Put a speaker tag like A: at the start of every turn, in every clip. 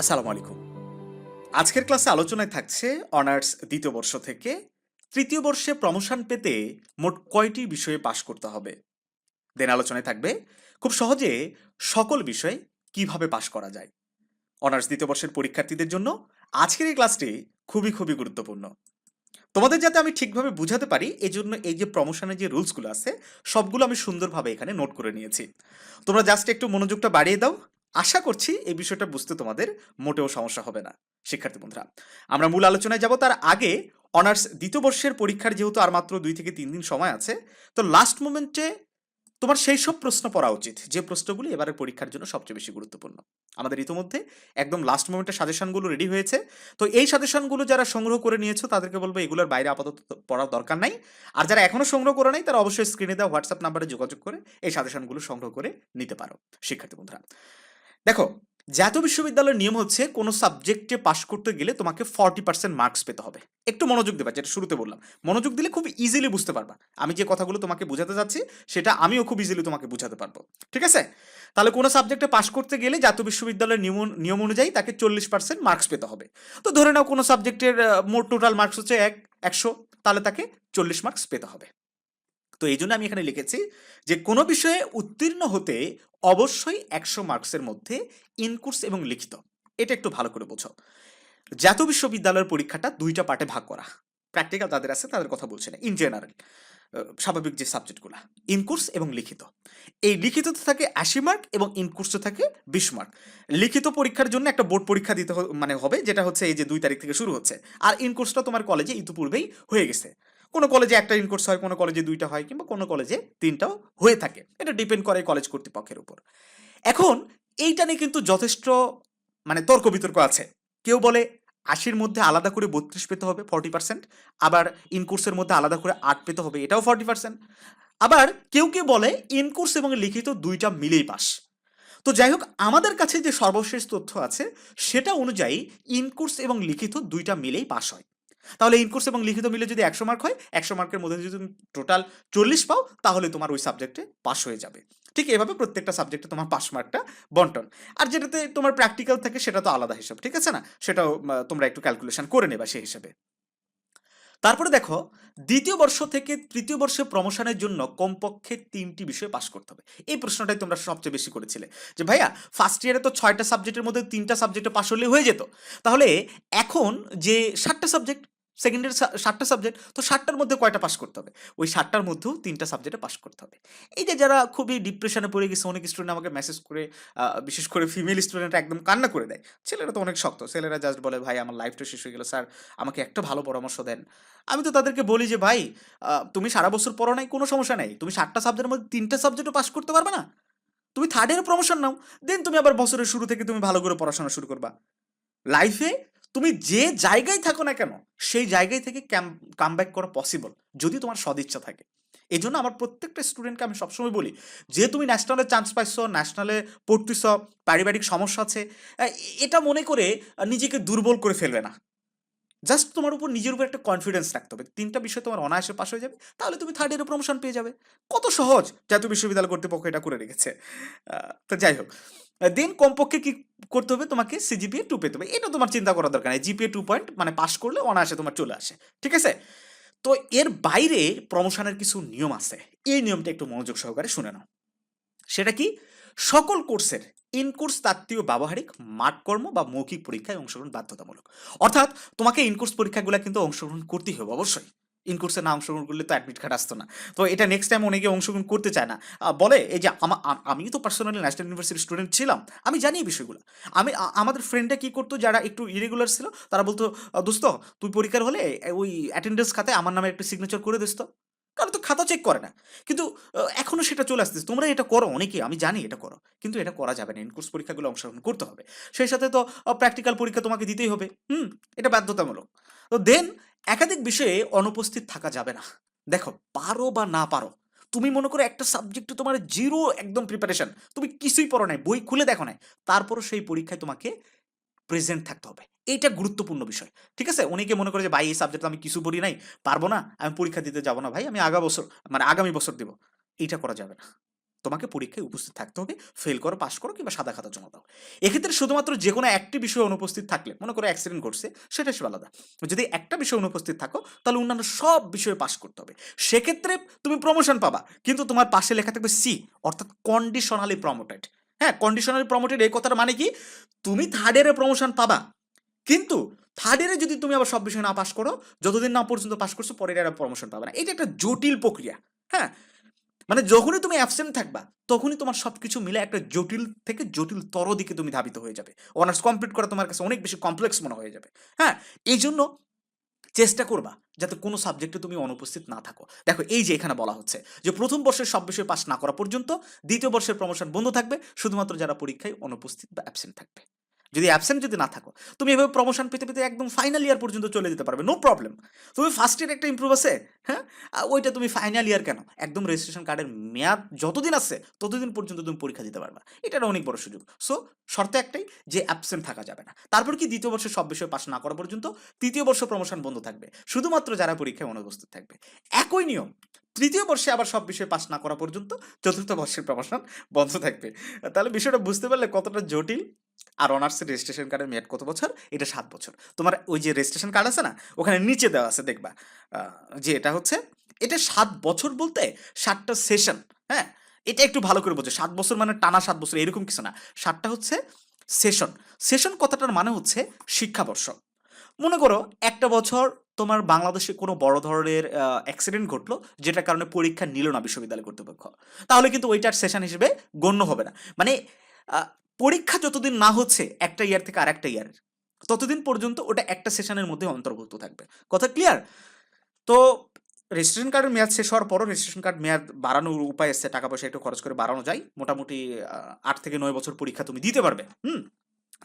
A: আসসালামু আলাইকুম। আজকের ক্লাসে আলোচনায় থাকছে অনার্স দ্বিতীয় বর্ষ থেকে তৃতীয় বর্ষে প্রমোশন পেতে মোট কয়টি বিষয়ে পাশ করতে হবে? দেন আলোচনায় থাকবে খুব সহজে সকল বিষয়ে কীভাবে পাশ করা যায়। অনার্স দ্বিতীয় বর্ষের পরীক্ষার্থীদের জন্য আজকের এই ক্লাসটি খুবই খুবই গুরুত্বপূর্ণ। তোমাদের যাতে আমি ঠিকভাবে বুঝাতে পারি, এজন্য এই যে প্রমোশনের যে রুলসগুলো আছে, সবগুলো আমি সুন্দরভাবে এখানে নোট করে নিয়েছি। তোমরা জাস্ট একটু মনোযোগটা বাড়িয়ে দাও আশা করছি এই বিষয়টা বুঝতে তোমাদের মোটেও সমস্যা হবে না, শিক্ষার্থী বন্ধুরা। আমরা মূল আলোচনায় যাব তার আগে অনার্স দ্বিতীয় বর্ষের পরীক্ষার যেহেতু আর মাত্র দুই থেকে তিন দিন সময় আছে, তো লাস্ট মোমেন্টে তোমার সেই সব প্রশ্ন পড়া উচিত, যে প্রশ্নগুলি এবারের পরীক্ষার জন্য সবচেয়ে বেশি গুরুত্বপূর্ণ। আমাদের ইতিমধ্যে একদম লাস্ট মোমেন্টে সাজেশনগুলো রেডি হয়েছে, তো এই সাজেশনগুলো যারা সংগ্রহ করে নিয়েছো তাদেরকে বলব এগুলোর বাইরে আপাতত পড়ার দরকার নাই, আর যারা এখনও সংগ্রহ করে নাই তারা অবশ্যই স্ক্রিনে দেওয়া হোয়াটসঅ্যাপ নাম্বারে যোগাযোগ করে এই সাজেশনগুলো সংগ্রহ করে নিতে পারো, শিক্ষার্থী বন্ধুরা। দেখো, জাতীয় বিশ্ববিদ্যালয়ের নিয়ম হচ্ছে কোনো সাবজেক্টে পাশ করতে গেলে তোমাকে ফর্টি পার্সেন্ট মার্কস পেতে হবে। একটু মনোযোগ দেবা, যেটা শুরুতে বললাম। মনোযোগ দিলে খুব ইজিলি বুঝতে পারবা। আমি যে কথাগুলো তোমাকে বোঝাতে যাচ্ছি, সেটা আমিও খুব ইজিলি তোমাকে বোঝাতে পারব। ঠিক আছে? তাহলে কোনো সাবজেক্টে পাশ করতে গেলে জাতীয় বিশ্ববিদ্যালয়ের নিয়ম নিয়ম অনুযায়ী তাকে চল্লিশ পার্সেন্ট মার্কস পেতে হবে। তো ধরে নাও কোনো সাবজেক্টের মোট টোটাল মার্কস হচ্ছে এক, একশো, তাহলে তাকে চল্লিশ মার্কস পেতে হবে। তো এই জন্য আমি এখানে লিখেছি যে কোনো বিষয়ে উত্তীর্ণ হতে অবশ্যই একশো মার্কসের মধ্যে ইনকোর্স এবং লিখিত। এটা একটু ভালো করে বোঝো। জাতীয় বিশ্ববিদ্যালয়ের পরীক্ষাটা দুইটা পার্টে ভাগ করা। প্র্যাকটিক্যাল যাদের আছে তাদের কথা বলছে না। ইন জেনারেল স্বাভাবিক যে সাবজেক্টগুলো। ইনকোর্স এবং লিখিত। এই লিখিততে থাকে আশি মার্ক এবং ইনকোর্সে থাকে বিশ মার্ক। লিখিত পরীক্ষার জন্য একটা বোর্ড পরীক্ষা দিতে মানে হবে, যেটা হচ্ছে এই যে দুই তারিখ থেকে শুরু হচ্ছে। আর ইনকোর্সটা তোমার কলেজে ইতিপূর্বেই হয়ে গেছে। কোনো কলেজে একটা ইনকোর্স হয়, কোনো কলেজে দুইটা হয় কিংবা কোনো কলেজে তিনটাও হয়ে থাকে। এটা ডিপেন্ড করে কলেজ কর্তৃপক্ষের উপর। এখন এইটা নিয়ে কিন্তু যথেষ্ট মানে তর্ক বিতর্ক আছে। কেউ বলে আশির মধ্যে আলাদা করে বত্রিশ পেতে হবে ফর্টি পার্সেন্ট আবার ইনকোর্সের মধ্যে আলাদা করে আট পেতে হবে, এটাও ফর্টি পার্সেন্ট আবার কেউ কেউ বলে ইনকোর্স এবং লিখিত দুইটা মিলেই পাস। তো যাই হোক, আমাদের কাছে যে সর্বশেষ তথ্য আছে, সেটা অনুযায়ী ইনকোর্স এবং লিখিত দুইটা মিলেই পাস হয়। তাহলে ইনকোর্স এবং লিখিত মিলে যদি একশো মার্ক হয়, একশো মার্কের মধ্যে যদি তুমি টোটাল চল্লিশ পাও, তাহলে তোমার ওই সাবজেক্টে পাস হয়ে যাবে। ঠিক এভাবে প্রত্যেকটা সাবজেক্টে তোমার পাস মার্কটা বন্টন। আর যেটাতে তোমার প্র্যাকটিক্যাল থাকে, সেটা তো আলাদা হিসাব, ঠিক আছে না? সেটাও তোমরা একটু ক্যালকুলেশন করে নেবা সেই হিসাবে। তারপরে দেখো, দ্বিতীয় বর্ষ থেকে তৃতীয় বর্ষে প্রমোশনের জন্য কমপক্ষে তিনটি বিষয় পাশ করতে হবে। এই প্রশ্নটাই তোমরা সবচেয়ে বেশি করেছিলে। যে ভাইয়া ফার্স্ট ইয়ারে তো ছয়টা সাবজেক্টের মধ্যে তিনটা সাবজেক্টে পাশ হলে হয়ে যেত। তাহলে এখন যে সাতটা সাবজেক্ট সেকেন্ড ইয়ার সাতটা সাবজেক্ট তো ষাটটার মধ্যে কয়টা পাশ করতে হবে? ওই সাতটার মধ্যেও তিনটা সাবজেক্টে পাশ করতে হবে। এই যে যারা খুবই ডিপ্রেশনে পড়ে গেছে, অনেক স্টুডেন্ট আমাকে মেসেজ করে বিশেষ করে ফিমেল স্টুডেন্টরা একদম কান্না করে দেয়। ছেলেরা তো অনেক শক্ত, ছেলেরা জাস্ট বলে, ভাই, আমার লাইফটা শেষ হয়ে গেল স্যার আমাকে একটা ভালো পরামর্শ দেন। আমি তো তাদেরকে বলি যে, ভাই তুমি সারা বছর পড়ো নাই, কোনো সমস্যা নেই। তুমি সাতটা সাবজেক্টের মধ্যে তিনটা সাবজেক্টও পাস করতে পারবে না? তুমি থার্ড ইয়ার প্রমোশন নাও। দেন তুমি আবার বছরের শুরু থেকে তুমি ভালো করে পড়াশোনা শুরু করবা। লাইফে তুমি যে জায়গায় থাকো না কেন, সেই জায়গায় থেকে কাম ব্যাক করা পসিবল যদি তোমার সদিচ্ছা থাকে। এই জন্য আমার প্রত্যেকটা স্টুডেন্টকে আমি সবসময় বলি, যে তুমি ন্যাশনালে চান্স পাইছো ন্যাশনালে পড়তেছ, পারিবারিক সমস্যা আছে এটা মনে করে নিজেকে দুর্বল করে ফেলবে না। জাস্ট তোমার উপর নিজের উপর একটা কনফিডেন্স রাখতে হবে। তিনটা বিষয় তোমার অনায়াসে পাস হয়ে যাবে, তাহলে তুমি থার্ড ইয়ারে প্রমোশন পেয়ে যাবে। কত সহজ, জাতীয় বিশ্ববিদ্যালয় কর্তৃপক্ষ এটা করে রেখেছে। তো যাই হোক। দেন কমপক্ষে কি করতে হবে? তোমাকে সিজিপিএ টু পেতে হবে। এটা তোমার চিন্তা করার দরকার নেই। জিপিএ টু পয়েন্ট মানে পাস করলে অনায়াসে তোমার চলে আসে। ঠিক আছে? তো এর বাইরে প্রমোশনের কিছু নিয়ম আছে। এই নিয়মটা একটু মনোযোগ সহকারে শুনে নাও। সেটা কি? সকল কোর্সের ইন কোর্স তাত্ত্বীয় ব্যবহারিক মাঠকর্ম বা মৌখিক পরীক্ষায় অংশগ্রহণ বাধ্যতামূলক। অর্থাৎ তোমাকে ইন কোর্স পরীক্ষাগুলো কিন্তু অংশগ্রহণ করতেই হবে, অবশ্যই। ইন কোর্সে না অংশগ্রহণ করলে তো অ্যাডমিট কার্ড আসতো না। তো এটা নেক্সট টাইম অনেকে অংশগ্রহণ করতে চায় না। বলে এই যে আমা- তো পার্সোনালি ন্যাশনাল ইউনিভার্সিটির স্টুডেন্ট ছিলাম আমি জানি এই বিষয়গুলো। আমি আমাদের ফ্রেন্ডরা কী করতো যারা একটু ইরেগুলার ছিল তারা বলতো "আহ, দোস্ত তুই পরীক্ষার হলে ওই অ্যাটেন্ডেন্স খাতে আমার নামে একটা সিগনেচার করে দিস তো কারণ তো খাতা চেক করে না। কিন্তু এখনও সেটা চলে আসতেছে। তোমরা এটা করো অনেকে আমি জানি এটা করো। কিন্তু এটা করা যাবে না। ইনকোর্স পরীক্ষাগুলো অংশগ্রহণ করতে হবে। সেই সাথে তো প্র্যাকটিক্যাল পরীক্ষা তোমাকে দিতেই হবে। হুম এটা বাধ্যতামূলক। তো দেন একাধিক বিষয়ে অনুপস্থিত থাকা যাবে না। দেখো, পারো বা না পারো, তুমি মনে করো একটা সাবজেক্টে তোমার জিরো একদম প্রিপারেশন তুমি কিছুই পড়ো নাই, বই খুলে দেখো নাই, তারপরও সেই পরীক্ষায় তোমাকে প্রেজেন্ট থাকতে হবে। এইটা গুরুত্বপূর্ণ বিষয়, ঠিক আছে? অনেকে মনে করে যে, ভাই, এই সাবজেক্ট আমি কিছু পড়ি নাই, পারব না, আমি পরীক্ষা দিতে যাব না, ভাই, আমি আগা বছর মানে আগামী বছর দেবো। এইটা করা যাবে না। তোমাকে পরীক্ষায় উপস্থিত থাকতে হবে ফেল করো পাশ করো কিংবা সাদা খাতা জমা দাও। এক্ষেত্রে শুধুমাত্র যে কোনো একটি বিষয়ে অনুপস্থিত থাকলে, মনে করো অ্যাক্সিডেন্ট ঘটছে, সেটা সে আলাদা। যদি একটা বিষয়ে অনুপস্থিত থাকো, তাহলে অন্যান্য সব বিষয়ে পাশ করতে হবে। সেক্ষেত্রে তুমি প্রমোশন পাবা, কিন্তু তোমার পাশে লেখা থাকবে সি অর্থাৎ কন্ডিশনালি প্রমোটেড হ্যাঁ কন্ডিশনালি প্রমোটেড এই কথাটা মানে কি? তুমি থার্ড ইয়ারে প্রমোশন পাবা, কিন্তু থার্ড ইয়ারে যদি তুমি আবার সব বিষয়ে না পাশ করো, যতদিন না পর্যন্ত পাশ করছ, পরের ইয়ারে প্রমোশন পাবে না। এটা একটা জটিল প্রক্রিয়া হ্যাঁ? মানে যখনই তুমি অ্যাবসেন্ট থাকবা, তখনই তোমার সব কিছু মিলে একটা জটিল থেকে জটিলতর দিকে তুমি ধাবিত হয়ে যাবে। অনার্স কমপ্লিট করা তোমার কাছে অনেক বেশি কমপ্লেক্স মনে হয়ে যাবে। হ্যাঁ? এই জন্য চেষ্টা করবা যাতে কোনো সাবজেক্টে তুমি অনুপস্থিত না থাকো। দেখো, এই যে এখানে বলা হচ্ছে যে প্রথম বর্ষের সব বিষয়ে পাস না করা পর্যন্ত দ্বিতীয় বর্ষের প্রমোশন বন্ধ থাকবে, শুধুমাত্র যারা পরীক্ষায় অনুপস্থিত বা অ্যাবসেন্ট থাকবে। যদি অ্যাবসেন্ট যদি না থাকো, তুমি এভাবে প্রমোশন পেতে পেতে একদম ফাইনাল ইয়ার পর্যন্ত চলে যেতে পারবে নো প্রবলেম তুমি ফার্স্ট ইয়ার একটা ইম্প্রুভ আছে হ্যাঁ? ওইটা তুমি ফাইনাল ইয়ার কেন? একদম রেজিস্ট্রেশন কার্ডের মেয়াদ যতদিন আছে, ততদিন পর্যন্ত তুমি পরীক্ষা দিতে পারবে। এটা অনেক বড় সুযোগ। সো শর্ত একটাই যে অ্যাবসেন্ট থাকা যাবে না। তারপর কি দ্বিতীয় বর্ষে সব বিষয়ে পাশ না করা পর্যন্ত তৃতীয় বর্ষ প্রমোশন বন্ধ থাকবে। শুধুমাত্র যারা পরীক্ষায় অনুপস্থিত থাকবে। একই নিয়ম তৃতীয় বর্ষে আবার সব বিষয়ে পাশ না করা পর্যন্ত চতুর্থ বর্ষের প্রমোশন বন্ধ থাকবে। তাহলে বিষয়টা বুঝতে পারলে কতটা জটিল? আর অনার্সের রেজিস্ট্রেশন কার্ডের মেয়াদ কত বছর? এটা সাত বছর। তোমার ওই যে রেজিস্ট্রেশন কার্ড আছে না, ওখানে নিচে দেওয়া আছে দেখবা যে এটা হচ্ছে, এটা সাত বছর বলতে সাতটা সেশন হ্যাঁ? এটা একটু ভালো করে বোঝো। সাত বছর মানে টানা সাত বছর, এরকম কিছু না। সাতটা হচ্ছে সেশন সেশন কথাটার মানে হচ্ছে শিক্ষাবর্ষ। মনে করো একটা বছর তোমার বাংলাদেশে কোনো বড় ধরনের অ্যাক্সিডেন্ট ঘটলো, যেটার কারণে পরীক্ষা নিল না বিশ্ববিদ্যালয় কর্তৃপক্ষ। তাহলে কিন্তু ওইটার সেশন হিসেবে গণ্য হবে না। মানে পরীক্ষা যতদিন না হচ্ছে, একটা ইয়ার থেকে আর একটা ইয়ারের ততদিন পর্যন্ত ওটা একটা সেশনের মধ্যে অন্তর্ভুক্ত থাকবে। কথা ক্লিয়ার তো রেজিস্ট্রেশন কার্ডের মেয়াদ শেষ হওয়ার পরও রেজিস্ট্রেশন কার্ড মেয়াদ বাড়ানোর উপায় এসছে টাকা পয়সা একটু খরচ করে বাড়ানো যায়। মোটামুটি আট থেকে নয় বছর পরীক্ষা তুমি দিতে পারবে। হুম?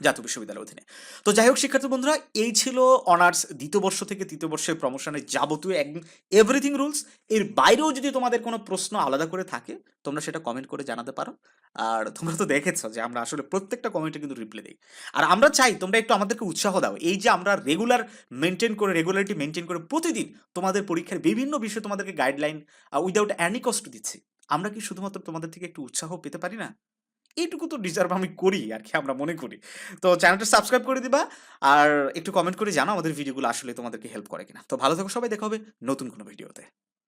A: জাতীয় বিশ্ববিদ্যালয়ের অধীনে। তো যাই হোক, শিক্ষার্থী বন্ধুরা, এই ছিল অনার্স দ্বিতীয় বর্ষ থেকে তৃতীয় বর্ষের প্রমোশনের যাবতীয় একদম এভরিথিং রুলস এর বাইরেও যদি তোমাদের কোনো প্রশ্ন আলাদা করে থাকে, তোমরা সেটা কমেন্ট করে জানাতে পারো। আর তোমরা তো দেখেছ যে আমরা আসলে প্রত্যেকটা কমেন্টে কিন্তু রিপ্লাই দিই। আর আমরা চাই তোমরা একটু আমাদেরকে উৎসাহ দাও। এই যে আমরা রেগুলার মেনটেন করে রেগুলারিটি মেনটেন করে প্রতিদিন তোমাদের পরীক্ষার বিভিন্ন বিষয়ে তোমাদেরকে গাইডলাইন উইদাউট অ্যানি কস্ট দিচ্ছি। আমরা কি শুধুমাত্র তোমাদের থেকে একটু উৎসাহ পেতে পারি না? এইটুকু তো ডিজার্ভ আমি করি আর কি আমরা মনে করি। তো চ্যানেলটা সাবস্ক্রাইব করে দিবা আর একটু কমেন্ট করে জানো আমাদের ভিডিওগুলো আসলে তোমাদেরকে হেল্প করে কিনা। তো ভালো থাকো সবাই, দেখা হবে নতুন কোনো ভিডিওতে